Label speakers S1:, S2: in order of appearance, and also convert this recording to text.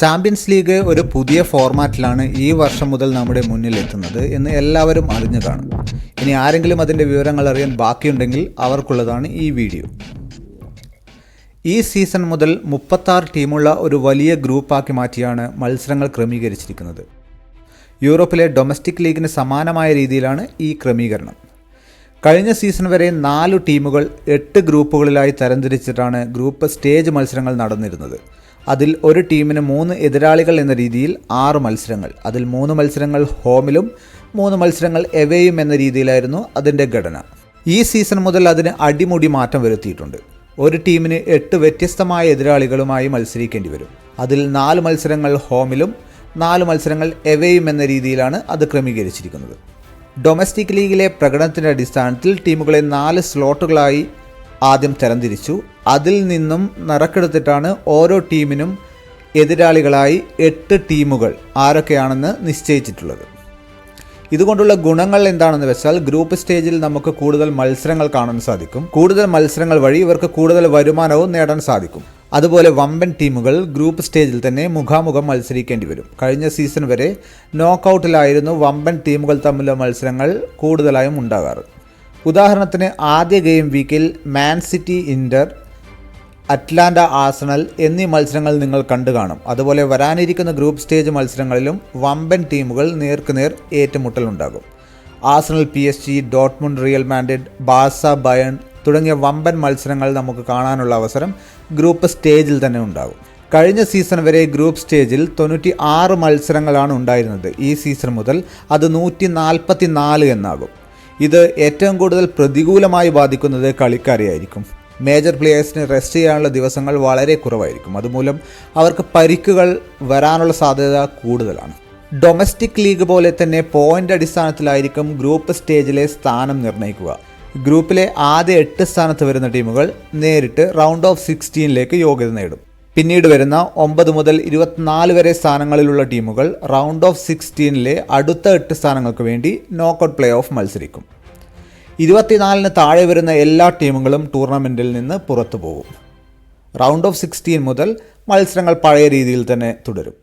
S1: Champions league ഒരു പുതിയ ഫോർമാറ്റിലാണ് ഈ വർഷം മുതൽ നമ്മുടെ മുന്നിൽ എത്തുന്നത് എന്ന് എല്ലാവരും അറിഞ്ഞു കാണും ഇനി ആരെങ്കിലും അതിന്റെ വിവരങ്ങൾ അറിയാൻ ബാക്കിയുണ്ടെങ്കിൽ അവർക്കുള്ളതാണ് ഈ വീഡിയോ. ഈ സീസൺ മുതൽ മുപ്പത്താറ് ടീമുള്ള ഒരു വലിയ ഗ്രൂപ്പാക്കി മാറ്റിയാണ് മത്സരങ്ങൾ ക്രമീകരിച്ചിരിക്കുന്നത്. യൂറോപ്പിലെ ഡൊമസ്റ്റിക് ലീഗിന് സമാനമായ രീതിയിലാണ് ഈ ക്രമീകരണം. കഴിഞ്ഞ സീസൺ വരെ നാല് ടീമുകൾ എട്ട് ഗ്രൂപ്പുകളിലായി തരംതിരിച്ചിട്ടാണ് ഗ്രൂപ്പ് സ്റ്റേജ് മത്സരങ്ങൾ നടന്നിരുന്നത്. അതിൽ ഒരു ടീമിന് മൂന്ന് എതിരാളികൾ എന്ന രീതിയിൽ ആറ് മത്സരങ്ങൾ. അതിൽ മൂന്ന് മത്സരങ്ങൾ ഹോമിലും മൂന്ന് മത്സരങ്ങൾ എവേയും എന്ന രീതിയിലായിരുന്നു അതിന്റെ ഘടന. ഈ സീസൺ മുതൽ അതിന് അടിമുടി മാറ്റം വരുത്തിയിട്ടുണ്ട്. ഒരു ടീമിന് എട്ട് വ്യത്യസ്തമായ എതിരാളികളുമായി മത്സരിക്കേണ്ടി വരും. അതിൽ നാല് മത്സരങ്ങൾ ഹോമിലും നാല് മത്സരങ്ങൾ എവേയും എന്ന രീതിയിലാണ് അത് ക്രമീകരിച്ചിരിക്കുന്നത്. ഡൊമസ്റ്റിക് ലീഗിലെ പ്രകടനത്തിന്റെ അടിസ്ഥാനത്തിൽ ടീമുകളെ നാല് സ്ലോട്ടുകളായി ആദ്യം തരംതിരിച്ചു. അതിൽ നിന്നും നറുക്കെടുത്തിട്ടാണ് ഓരോ ടീമിനും എതിരാളികളായി എട്ട് ടീമുകൾ ആരൊക്കെയാണെന്ന് നിശ്ചയിച്ചിട്ടുള്ളത്. ഇതുകൊണ്ടുള്ള ഗുണങ്ങൾ എന്താണെന്ന് വെച്ചാൽ ഗ്രൂപ്പ് സ്റ്റേജിൽ നമുക്ക് കൂടുതൽ മത്സരങ്ങൾ കാണാൻ സാധിക്കും. കൂടുതൽ മത്സരങ്ങൾ വഴി ഇവർക്ക് കൂടുതൽ വരുമാനവും നേടാൻ സാധിക്കും. അതുപോലെ വമ്പൻ ടീമുകൾ ഗ്രൂപ്പ് സ്റ്റേജിൽ തന്നെ മുഖാമുഖം മത്സരിക്കേണ്ടി വരും. കഴിഞ്ഞ സീസൺ വരെ നോക്കൗട്ടിലായിരുന്നു വമ്പൻ ടീമുകൾ തമ്മിലുള്ള മത്സരങ്ങൾ കൂടുതലായും ഉണ്ടാകാറ്. ഉദാഹരണത്തിന് ആദ്യ ഗെയിം വീക്കിൽ Man City Inter Atalanta Arsenal എന്നീ മത്സരങ്ങൾ നിങ്ങൾ കണ്ടു കാണും. അതുപോലെ വരാനിരിക്കുന്ന ഗ്രൂപ്പ് സ്റ്റേജ് മത്സരങ്ങളിലും വമ്പൻ ടീമുകൾ നേർക്കുനേർ ഏറ്റുമുട്ടലുണ്ടാകും. Arsenal P S G Dortmund Real Madrid ബാസ Bayern തുടങ്ങിയ വമ്പൻ മത്സരങ്ങൾ നമുക്ക് കാണാനുള്ള അവസരം ഗ്രൂപ്പ് സ്റ്റേജിൽ തന്നെ ഉണ്ടാകും. കഴിഞ്ഞ സീസൺ വരെ ഗ്രൂപ്പ് സ്റ്റേജിൽ തൊണ്ണൂറ്റി ആറ് മത്സരങ്ങളാണ് ഉണ്ടായിരുന്നത്. ഈ സീസൺ മുതൽ അത് നൂറ്റി നാൽപ്പത്തി നാല് എന്നാകും. ഇത് ഏറ്റവും കൂടുതൽ പ്രതികൂലമായി ബാധിക്കുന്നത് കളിക്കാരെയായിരിക്കും. മേജർ പ്ലെയേഴ്സിന് റെസ്റ്റ് ചെയ്യാനുള്ള ദിവസങ്ങൾ വളരെ കുറവായിരിക്കും. അതുമൂലം അവർക്ക് പരിക്കുകൾ വരാനുള്ള സാധ്യത കൂടുതലാണ്. ഡൊമസ്റ്റിക് ലീഗ് പോലെ തന്നെ പോയിന്റ് അടിസ്ഥാനത്തിലായിരിക്കും ഗ്രൂപ്പ് സ്റ്റേജിലെ സ്ഥാനം നിർണയിക്കുക. ഗ്രൂപ്പിലെ ആദ്യ എട്ട് സ്ഥാനത്ത് വരുന്ന ടീമുകൾ നേരിട്ട് റൗണ്ട് ഓഫ് സിക്സ്റ്റീനിലേക്ക് യോഗ്യത നേടും. പിന്നീട് വരുന്ന ഒമ്പത് മുതൽ ഇരുപത്തിനാല് വരെ സ്ഥാനങ്ങളിലുള്ള ടീമുകൾ റൗണ്ട് ഓഫ് സിക്സ്റ്റീനിലെ അടുത്ത എട്ട് സ്ഥാനങ്ങൾക്ക് വേണ്ടി നോക്കൗട്ട് പ്ലേ ഓഫ് മത്സരിക്കും. ഇരുപത്തിനാലിന് താഴെ വരുന്ന എല്ലാ ടീമുകളും ടൂർണമെന്റിൽ നിന്ന് പുറത്തു പോകും റൗണ്ട് ഓഫ് സിക്സ്റ്റീൻ മുതൽ മത്സരങ്ങൾ പഴയ രീതിയിൽ തന്നെ തുടരും.